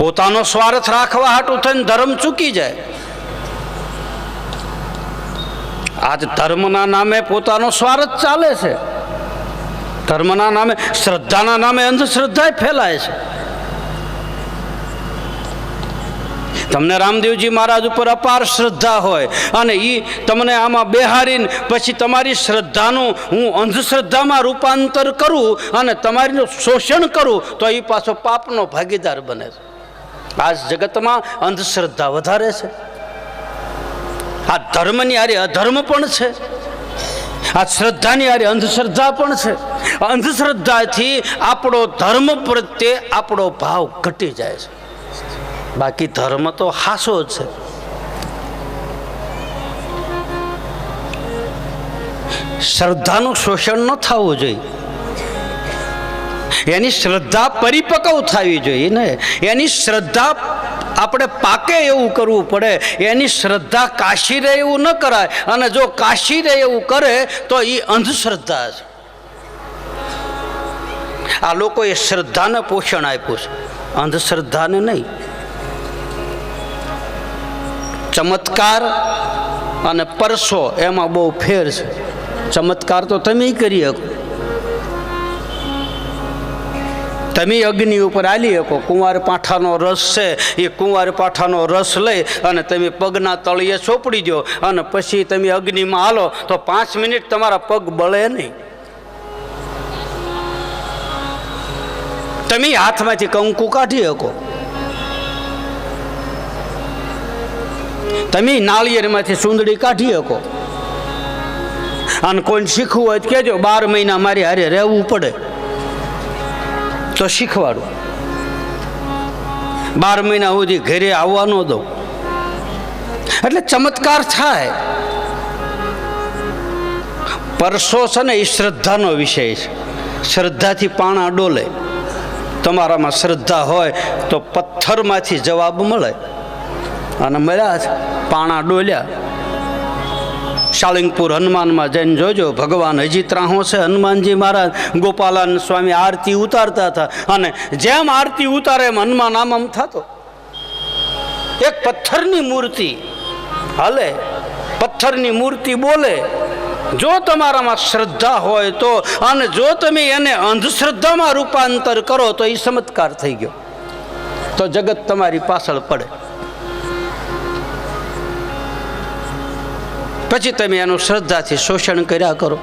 પોતાનો સ્વાર્થ રાખવા હાટું થઈને ધર્મ ચૂકી જાય. આજ ધર્મના નામે પોતાનો સ્વાર્થ ચાલે છે. ધર્મના નામે, શ્રદ્ધાના નામે અંધશ્રદ્ધા ફેલાય છે. તમને રામદેવજી મહારાજ ઉપર અપાર શ્રદ્ધા હોય અને એ તમને આમાં બેહારીને પછી તમારી શ્રદ્ધાનું હું અંધશ્રદ્ધામાં રૂપાંતર કરું અને તમારીનું શોષણ કરું તો એ પાછો પાપનો ભાગીદાર બને છે. આજ જગતમાં અંધશ્રદ્ધા વધારે છે. આ ધર્મની હારે અધર્મ પણ છે. આ શ્રદ્ધાની હારે અંધશ્રદ્ધા પણ છે. અંધશ્રદ્ધાથી આપણો ધર્મ પ્રત્યે આપણો ભાવ ઘટી જાય છે. બાકી ધર્મ તો હાસો જ છે. શ્રદ્ધાનું શોષણ ન થવું જોઈએ. એની શ્રદ્ધા પરિપક્વ થવી જોઈએ ને. એની શ્રદ્ધા આપણે પાકે એવું કરવું પડે. એની શ્રદ્ધા કાશી રહે એવું ન કરાય. અને જો કાશી રહે એવું કરે, તો એ અંધશ્રદ્ધા છે. આ લોકોએ શ્રદ્ધાને પોષણ આપ્યું છે. અંધશ્રદ્ધાને નહીં. ચમત્કાર અને પરસો એમાં બહુ ફેર છે. ચમત્કાર તો તમે કરી શકો. તમે અગ્નિ ઉપર આલી શકો. કુંવાર પાઠાનો રસ છે. એ કુંવાર પાઠાનો રસ લઈ અને તમે પગના તળિયે ચોપડી દો અને પછી તમે અગ્નિમાં હાલો તો પાંચ મિનિટ તમારા પગ બળે નહીં. તમે હાથમાંથી કંકુ કાઢી શકો. તમે નાળિયેરમાંથી સુંદડી કાઢી શકો. અને કોઈને શીખવું હોય કહેજો, બાર મહિના મારી હારે રહેવું પડે. તો શીખવાડું. બાર મહિના સુધી ઘરે આવવા ન દો એટલે ચમત્કાર થાય. પરસો છે ને એ શ્રદ્ધાનો વિષય છે. શ્રદ્ધાથી પાણા ડોલે. તમારામાં શ્રદ્ધા હોય તો પથ્થરમાંથી જવાબ મળે. અને મળ્યા પાણા ડોલ્યા. શાલિંગપુર હનુમાનમાં જઈને જોજો, ભગવાન હજી ત્રાહો છે. હનુમાનજી મહારાજ ગોપાલાન સ્વામી આરતી ઉતારતા હતા અને જેમ આરતી ઉતારે એમ હનુમાન આમ આમ થતો. એક પથ્થરની મૂર્તિ હાલે, પથ્થરની મૂર્તિ બોલે, જો તમારામાં શ્રદ્ધા હોય તો અને જો તમે એને અંધશ્રદ્ધામાં રૂપાંતર કરો તો એ ચમત્કાર થઈ ગયો. તો જગત તમારી પાછળ પડે. પછી તમે એનું શ્રદ્ધાથી શોષણ કર્યા કરો.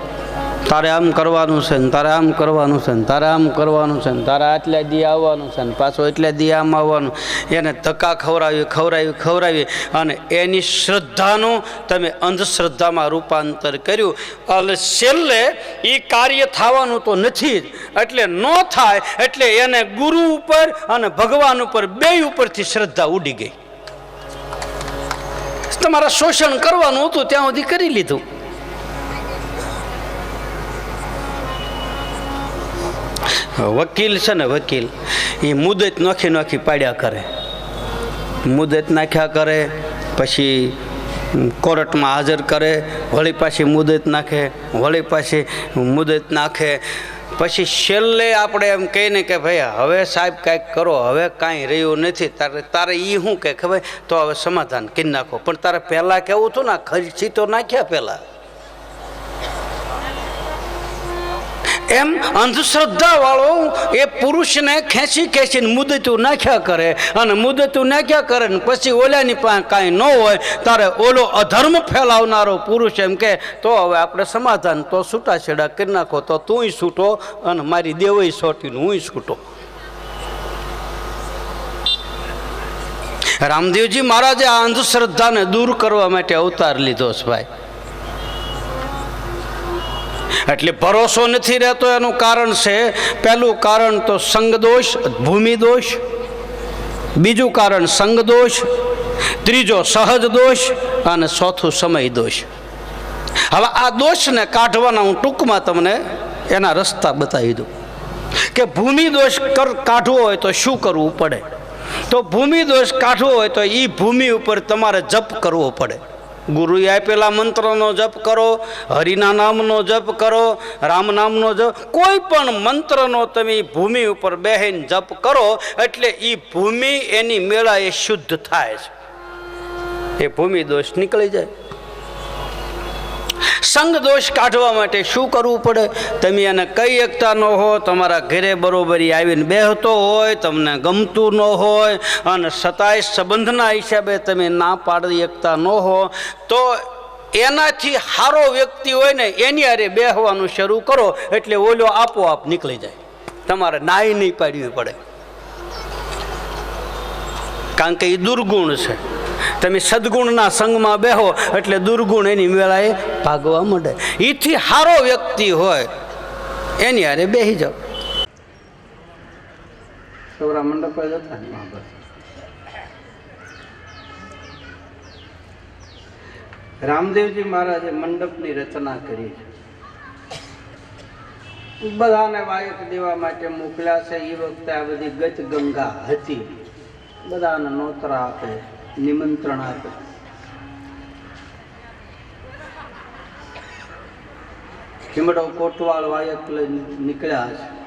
તારે આમ કરવાનું છે ને તારે આમ કરવાનું છે ને તારે આમ કરવાનું છે ને તારે આટલા દી આવવાનું છે ને પાછો એટલા દી આમ આવવાનું. એને ધક્કા ખવડાવી ખવડાવી ખવડાવી અને એની શ્રદ્ધાનું તમે અંધશ્રદ્ધામાં રૂપાંતર કર્યું. અને છેલ્લે એ કાર્ય થવાનું તો નથી જ. એટલે ન થાય એટલે એને ગુરુ ઉપર અને ભગવાન ઉપર બે ઉપરથી શ્રદ્ધા ઉડી ગઈ. તમારા શોષણ કરવાનું હતું, ત્યાં સુધી કરી લીધું. વકીલ છે ને વકીલ એ મુદત નોખી નોખી પાડ્યા કરે. મુદત નાખ્યા કરે, પછી કોર્ટમાં હાજર કરે, વળી પાછી મુદત નાખે, વળી પાછી મુદત નાખે પછી છેલ્લે આપણે એમ કહીને કે ભાઈ, હવે સાહેબ કાંઈક કરો, હવે કાંઈ રહ્યું નથી. તારે તારે એ શું કે ખબર? તો હવે સમાધાન કરી નાખો. પણ તારે પહેલાં કેવું હતું ને ખર્ચી તો નાખ્યા પહેલાં. એમ અંધશ્રદ્ધા વાળો એ પુરુષને ખેંચી ખેંચીને મુદતું નાખ્યા કરે. અને મુદતું નાખ્યા કરે ને પછી ઓલાની પાસે કાંઈ ન હોય ત્યારે ઓલો અધર્મ ફેલાવનારો પુરુષ એમ કે, તો હવે આપણે સમાધાન તો છૂટાછેડા કરી નાખો, તો તુંય છૂટો અને મારી દેવય છોટીને હુંય છૂટો. રામદેવજી મહારાજે આ અંધશ્રદ્ધાને દૂર કરવા માટે અવતાર લીધો છે ભાઈ. એટલે ભરોસો નથી રહેતો, એનું કારણ છે, પહેલું કારણ તો સંગદોષ ભૂમિ દોષ બીજું કારણ સંગદોષ, ત્રીજો સહજ દોષ અને ચોથું સમય દોષ હવે આ દોષને કાઢવાના હું ટૂંકમાં તમને એના રસ્તા બતાવી દઉં. કે ભૂમિ દોષ કાઢવો હોય તો શું કરવું પડે? તો ભૂમિ દોષ કાઢવો હોય તો એ ભૂમિ ઉપર તમારે જપ કરવો પડે. ગુરુએ આપેલા મંત્રનો જપ કરો, હરિના નામનો જપ કરો, રામ નામનો જપ. કોઈ પણ મંત્રનો તમે ભૂમિ ઉપર બેહીને જપ કરો, એટલે એ ભૂમિ એની મેળા એ શુદ્ધ થાય છે. એ ભૂમિ દોષ નીકળી જાય. સંગ દોષ કાઢવા માટે શું કરવું પડે? તમે એને કઈ એકતા ન હો, તમારા ઘરે બરોબરી આવીને બેહતો હોય, તમને ગમતું ન હોય, અને સતાય સંબંધના હિસાબે તમે ના પાડી એકતા ન હો, તો એનાથી સારો વ્યક્તિ હોય ને, એની હારે બેહવાનું શરૂ કરો, એટલે ઓલો આપોઆપ નીકળી જાય. તમારે નાહી નહીં પાડવી પડે. કારણ કે એ દુર્ગુણ છે. તમે સદગુણના સંગમાં બેહો એટલે દુર્ગુણ એની વેળાએ ભાગવા માંડે. એથી સારો વ્યક્તિ હોય, એની હારે બેસી જાઓ. મંડપ. રામદેવજી મહારાજે મંડપની રચના કરી છે. બધાને વાયક દેવા માટે મોકલ્યા છે. એ વખતે આ બધી ગત ગંગા હતી. બધાને નોતરા આપે નિમંત્રણ આપે. ખીમડો કોટવાળ વાયક નીકળ્યા છે.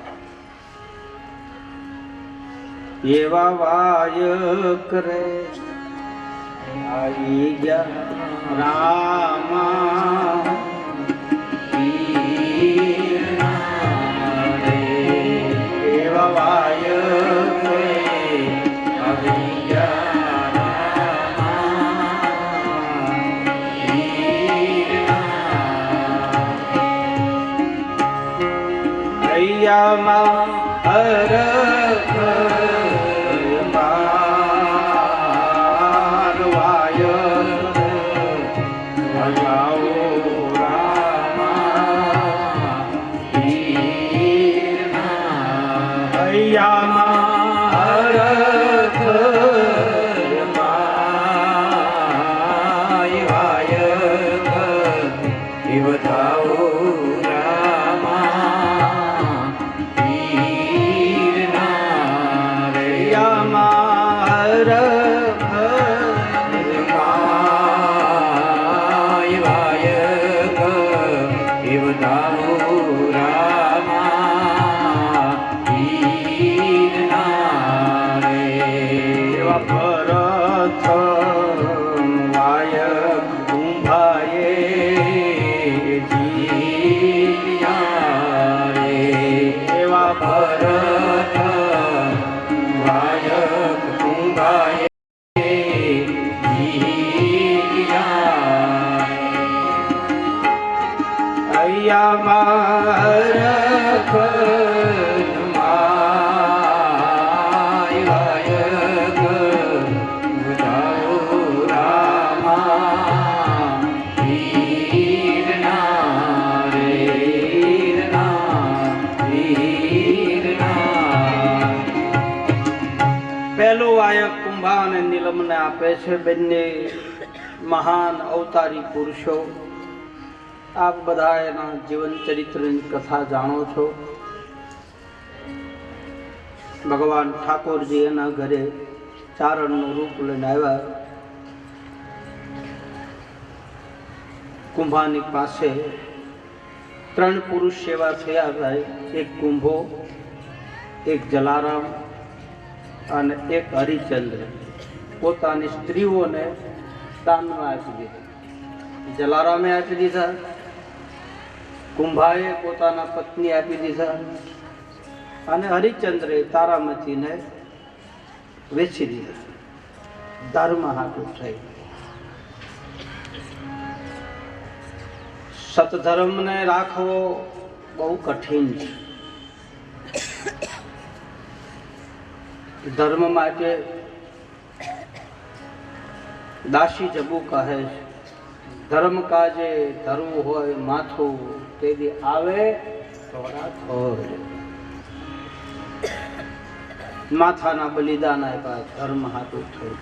એવા વાયક રે આવી ગયા રામા હૈયામાં હરખ બંને મહાન અવતારી પુરુષો આપ બધા એના જીવન ચરિત્રની કથા જાણો છો. ભગવાન ઠાકોરજી એના ઘરે ચારણનું રૂપ લઈને આવ્યા. કુંભાની પાસે ત્રણ પુરુષ સેવા થયા ભાઈ એક કુંભો, એક જલારામ અને એક હરિચંદ્ર. પોતાની સ્ત્રીઓને દાનમાં આપી દીધી. જલારામે આપી દીધા. કુંભાએ પોતાના પત્ની આપી દીધા. અને હરિચંદ્રે તારામતીને વેચી દીધા. ધર્મ હાટું થઈ સતધર્મને રાખવો બહુ કઠિન છે. ધર્મ માટે દાસી જબુ કહે ધર્મ કાજે ધરવું હોય માથું, તેથી આવે માથાના બલિદાન આપ્યા, ધર્મ હાથું થયું.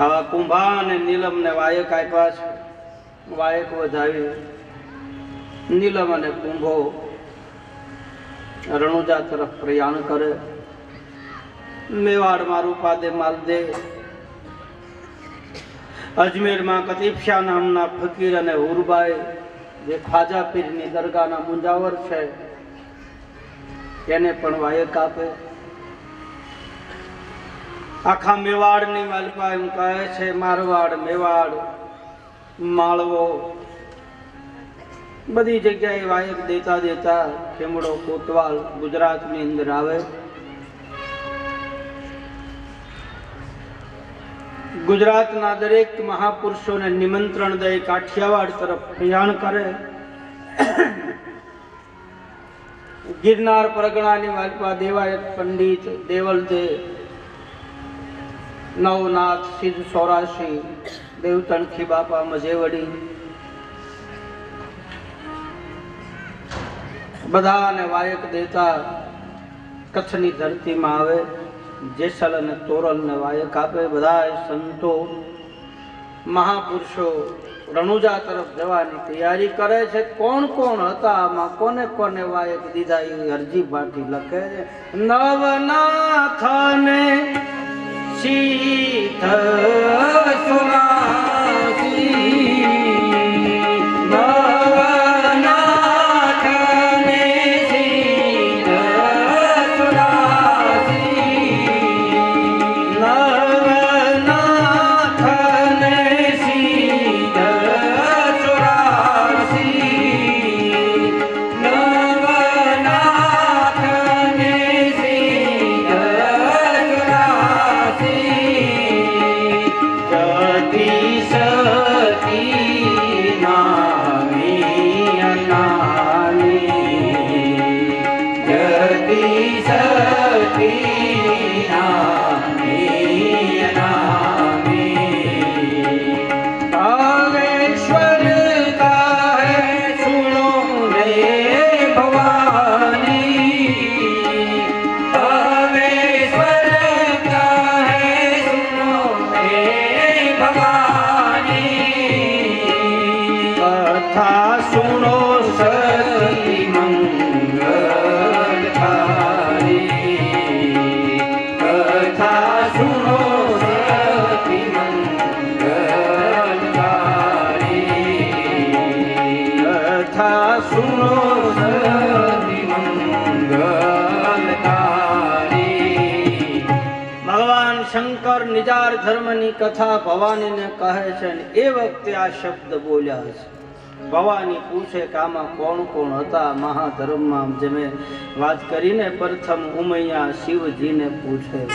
આવા કુંભા અને નીલમ ને વાયક આપ્યા છે. વાયક વધાવી નીલમ અને કુંભો રણુજા તરફ પ્રયાણ કરે. મેવાડ મારું પાદે માલ દે અજમેરમાં કતીફશા નામના ફકીર અને હુરબાઈ જે ખાજા પીરની દરગાહના મુંજાવર છે, એને પણ વાયક આપે. આખા મેવાડની માલિકા એમ કહે છે, મારવાડ, મેવાડ, માળવો. બધી જગ્યાએ વાયક દેતા દેતા ખેમડો કોતવાલ ગુજરાતની અંદર આવે. ગુજરાતના દરેક મહાપુરુષોને નિમંત્રણ દઈ કાઠિયાવાડ તરફ પ્રયાણ કરે. ગિરનાર પરગણાની વાલપા દેવાયત પંડિત દેવલદે નવનાથ સિદ્ધ સૌરાશી દેવતણખી બાપા મજેવડી બધાને વાયક દેતા કચ્છની ધરતીમાં આવે. જેસલ અને તોરલને વાયક આપે બધા સંતો. મહાપુરુષો રણુજા તરફ જવાની તૈયારી કરે છે. કોણ કોણ હતા? આમાં કોને કોને વાયક દીધા? એ અરજી ભાટી લખે છે. નવનાથને સીધ સુરાસી કથા ભવાનીને કહે છે ને, એ વખતે આ શબ્દ બોલ્યા છે. ભવાની પૂછે કે આમાં કોણ કોણ હતા? મહાધર્મમાં જે મેં વાત કરીને પ્રથમ ઉમૈયા શિવજીને પૂછે.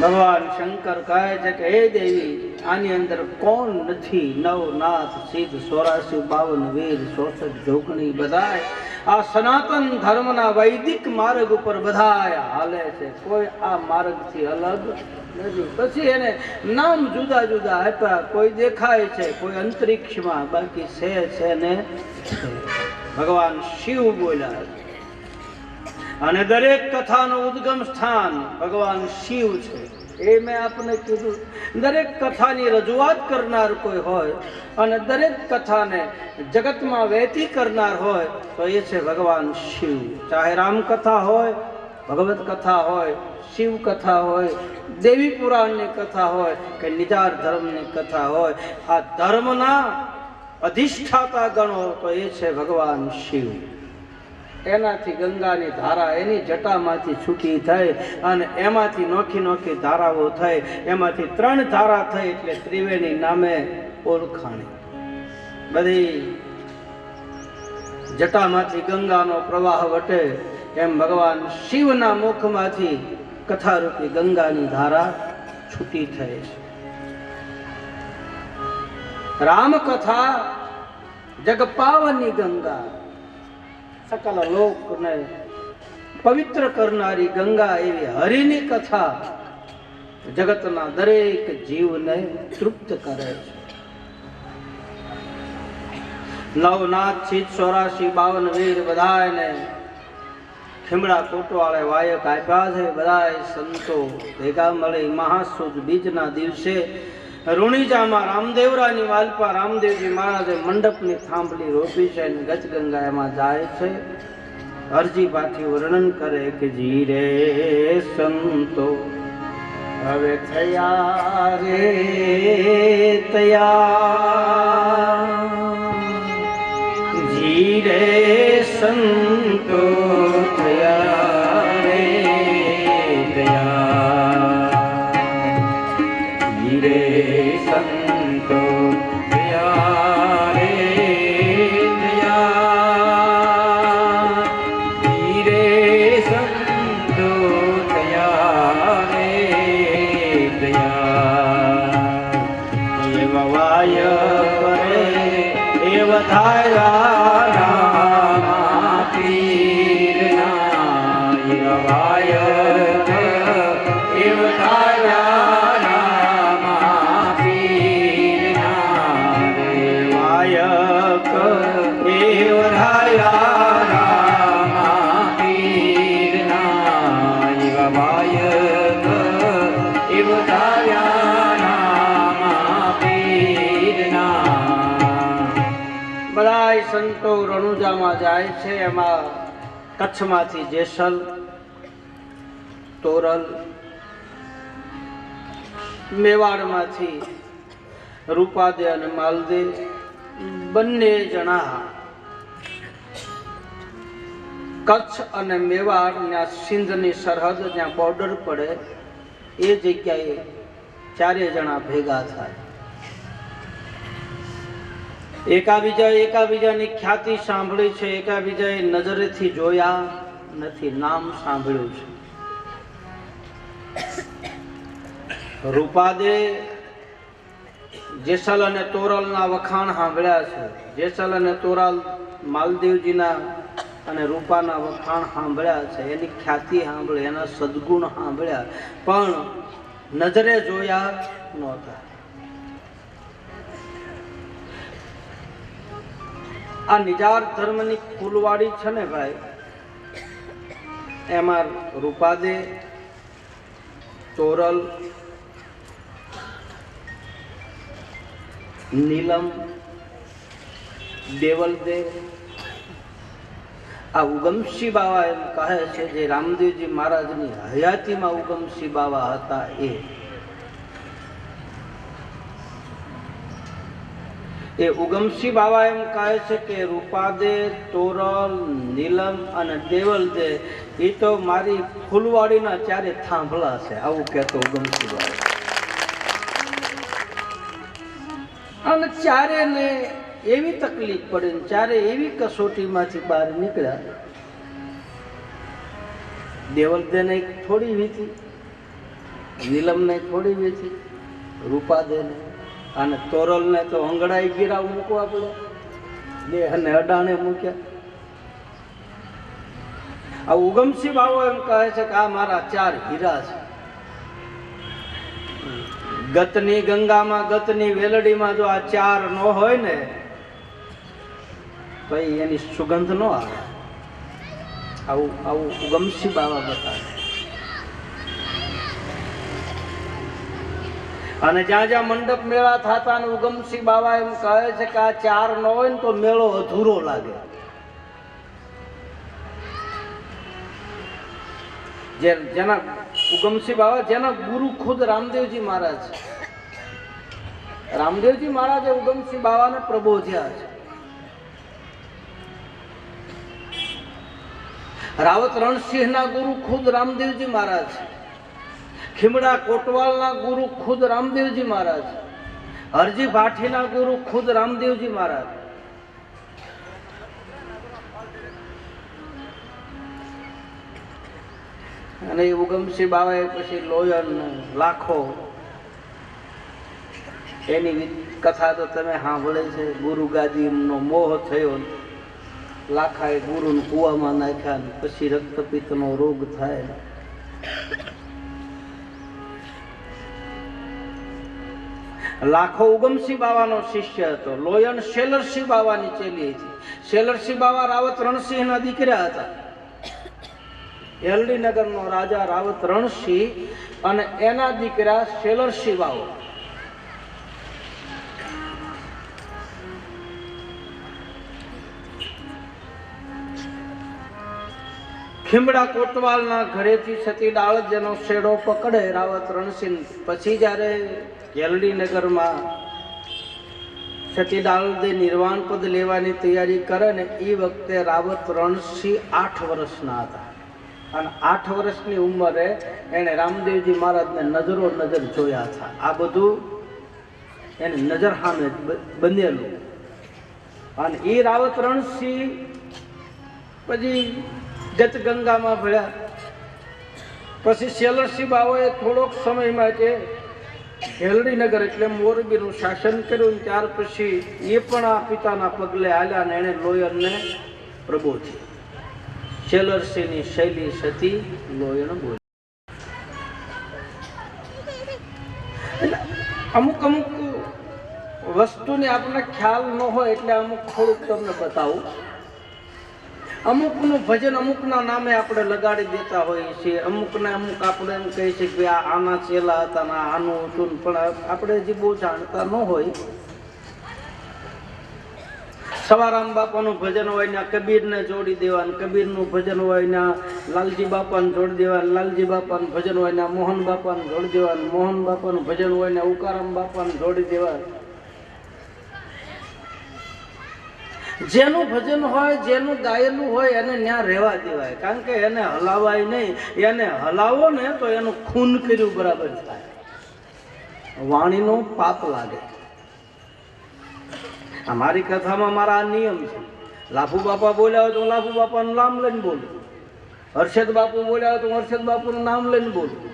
ભગવાન શંકર કહે છે કે, હે દેવી, આની અંદર કોણ નથી? નવનાથ, સિદ્ધ સોરાસી બાવન, વીર, ચોસઠ, જોગણી બધાય આ સનાતન ધર્મના વૈદિક માર્ગ ઉપર બધાય હાલે છે. કોઈ આ માર્ગથી અલગ નથી. પછી એને નામ જુદા જુદા આપ્યા. કોઈ દેખાય છે, કોઈ અંતરિક્ષમાં. બાકી છે છે ને ભગવાન શિવ બોલ્યા. અને દરેક કથાનું ઉદ્ગમ સ્થાન ભગવાન શિવ છે. એ મેં આપને કીધું, દરેક કથાની રજૂઆત કરનાર કોઈ હોય અને દરેક કથાને જગતમાં વહેતી કરનાર હોય, તો એ છે ભગવાન શિવ. ચાહે રામ કથા હોય, ભગવત કથા હોય, શિવ કથા હોય, દેવી પુરાણની કથા હોય કે નિજાર ધર્મની કથા હોય, આ ધર્મના અધિષ્ઠાતા ગણો તો એ છે ભગવાન શિવ. એનાથી ગંગાની ધારા એની જટામાંથી છૂટી થઈ અને એમાંથી નોખી નોખી ધારાઓ થઈ. એમાંથી ત્રણ ધારા થઈ એટલે ત્રિવેણી નામે ઓળખાણી. બધી જટામાંથી ગંગાનો પ્રવાહ વટે એમ ભગવાન શિવના મુખમાંથી કથારૂપી ગંગાની ધારા છૂટી થઈ છે. રામકથા જગપાવની ગંગા. સકલ લોકને પવિત્ર કરનારી ગંગા એવી હરિની કથા જગતના દરેક જીવને તૃપ્ત કરે છે. નવનાથ છીત ચોરાશી બાવન વીર બધાને ખીમડા કોટવાળે વાયક આપ્યા છે. બધા સંતો ભેગા મળી મહાસુદ બીજના દિવસે રુણીજામાં રામદેવરાની વાલપા રામદેવજી મહારાજે મંડપની થાંભલી રોપી છે અને ગજગંગા એમાં જાય છે. અરજી પાછી વર્ણન કરે કે જી રે સંતો. હવે થયા રે તૈયાર. જીરે સંતો. કચ્છમાંથી જેસલ, તોરલ, મેવાડમાંથી રૂપાદે અને માલદે બંને જણા કચ્છ અને મેવાડ ત્યાં સિંધની સરહદ જ્યાં બોર્ડર પડે, એ જગ્યાએ ચારે જણા ભેગા થાય. એકાબીજા એકાબીજાની ખ્યાતિ સાંભળી છે એકાબીજાએ નજરેથી જોયા નથી, નામ સાંભળ્યું છે. રૂપાદે જેસલ અને તોરલના વખાણ સાંભળ્યા છે. જેસલ અને તોરલ માલદેવજીના અને રૂપાના વખાણ સાંભળ્યા છે. એની ખ્યાતિ સાંભળી, એના સદગુણ સાંભળ્યા, પણ નજરે જોયા નહોતા. આ નિજાર ધર્મની ફૂલવાડી છે ને ભાઈ, એમાં રૂપાદે તોરલ નીલમ, દેવલદે, આ ઉગમસિંહ બાવા એમ કહે છે જે રામદેવજી મહારાજની હયાતીમાં ઉગમસિંહ બાવા હતા એ. એ ઉગમસિંહ બાવા એમ કહે છે કે રૂપાદે તોરલ, નીલમ અને દેવલ દે એ તો મારી ફૂલવાડીના ચારે થાંભલા છે. આવું કહેતો ઉગમસિંહ બાવા. અને ચારે ને એવી તકલીફ પડે ને ચારે એવી કસોટીમાંથી બહાર નીકળ્યા. દેવલદેને થોડી વીતી નીલમને થોડી વીતી રૂપાદેને અને તોરલને તો અંગડાઈ ગીરા મૂકવા પડે અને અડાણે મૂક્યા. આ ઉગમસિંહ બાબુ એમ કહે છે કે આ મારા ચાર હીરા છે. ગતની ગંગામાં, ગતની વેલડીમાં જો આ ચાર ન હોય ને, તો એની સુગંધ નો આવે. આવું આવું ઉગમસિંહ બાબા બતાવે. અને જ્યાં જ્યાં મંડપ મેળા થતા ને ઉગમસિંહ બાવા એમ કહે છે કે આ ચાર ન હોય ને તો મેળો અધૂરો લાગે. જેના ઉગમસિંહ બાવા, જેના ગુરુ ખુદ રામદેવજી મહારાજ રામદેવજી મહારાજે ઉગમસિંહ બાવાને પ્રબોધ્યા છે. રાવત રણસિંહના ગુરુ ખુદ રામદેવજી મહારાજ છે. ખીમડા કોટવાલના ગુરુ ખુદ રામદેવજી મહારાજ. હરજી ભાઠીના ગુરુ ખુદ રામદેવજી મહારાજ. અને એ ઉગમસિંહ બાવાએ પછી લોયન લાખો. એની કથા તો તમે સાંભળે છે, ગુરુ ગાદીનો મોહ થયો. લાખાએ ગુરુને કૂવામાં નાખ્યા પછી રક્તપિત્તનો રોગ થાય. લાખો ઉગમસિંહ બાવાનો શિષ્ય હતો. લોયન શેલરસિંહ બાવાની ચેલી હતી. શેલરસિંહ બાવા રાવત રણસિંહના દીકરા હતા. એલડીનગરનો રાજા રાવત રણસિંહ અને એના દીકરા શેલરસિંહ બાવો. ખીમડા કોટવાલના ઘરેથી સતી ડાળ શેડો પકડે રાવત રણસિંહ. પછી જ્યારે ગેલડી નગરમાં સતી ડાળદે નિર્વાણ પદ લેવાની તૈયારી કરે ને એ વખતે રાવત રણસિંહ આઠ વર્ષના હતા. અને આઠ વર્ષની ઉંમરે એણે રામદેવજી મહારાજને નજરો નજર જોયા હતા. આ બધું એને નજર સામે બનેલું. અને એ રાવત રણસિંહ પછી ગત ગંગામાં ભળ્યા. પછી શેલરસિંહ બાવાએ થોડોક સમય માટે હેલડીનગર એટલે મોરબીનું શાસન કર્યું ત્યાર પછી એ પણ આ પિતાના પગલે હાલ્યા ને એણે લોયરને પ્રબોધી શેલરસિંહની શૈલી સતી લોયણ બોલી. અમુક અમુક વસ્તુને આપણને ખ્યાલ ન હોય એટલે અમુક થોડુંક તમને બતાવું. અમુકનું ભજન અમુકના નામે આપણે લગાડી દેતા હોઈએ છીએ અમુકને અમુક આપણે એમ કહીએ છીએ કે આ આના ચેલા હતા ને આનું હતું પણ આપણે હજી બહુ જાણતા ન હોય. સવારામ બાપાનું ભજન હોય ને કબીરને જોડી દેવાનું કબીરનું ભજન હોય ને લાલજી બાપાને જોડી દેવાનું લાલજી બાપાનું ભજન હોય ને મોહન બાપાને જોડી દેવાનું મોહન બાપાનું ભજન હોય ને ઉકારામ બાપાને જોડી દેવાનું જેનું ભજન હોય, જેનું ગાયેલું હોય, એને ત્યાં રહેવા દેવાય. કારણ કે એને હલાવાય નહીં. એને હલાવો ને તો એનું ખૂન કર્યું બરાબર થાય. વાણીનો પાપ લાગે. અમારી કથામાં મારા આ નિયમ છે. લાભુ બાપા બોલ્યા હોય તો લાભુ બાપાનું નામ લઈને બોલું. હર્ષદ બાપુ બોલ્યા હોય તો હર્ષદ બાપુનું નામ લઈને બોલું.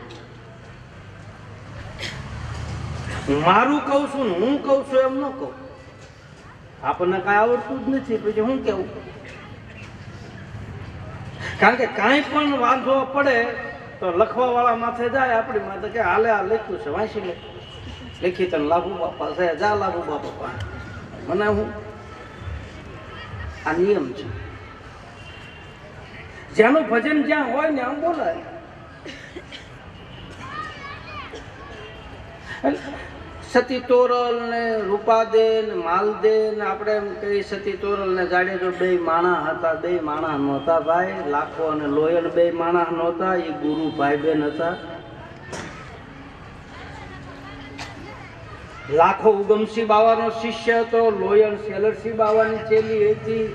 મારું કહું છું હું કહું છું એમ ન કહું. આપણને કાંઈ આવડતું જ નથી, પછી શું કેવું? કારણ કે કાંઈ પણ વાંધો પડે તો લખવા વાળા માથે જાય આપણી માથે કે હાલે, આ લખ્યું છે, વાંચી લે. લખી તને લાભુ બાપા છે, જા લાભુ બાપા મને હું? આ નિયમ છે. જેનું ભજન જ્યાં હોય ને આમ બોલાય. સતી તોરલ ને રૂપાદે ને માલદે ને આપણે એમ કહી સતી તોરલ ને જાડેજો બે માણા હતા, બે માણા નહોતા ભાઈ. લાખો અને લોયલ બે માણા નહોતા એ ગુરુ ભાઈ બેન હતા. લાખો ઉગમસિંહ બાવાનો શિષ્ય હતો, લોયલ શેલરસિંહ બાવાની ચેલી હતી.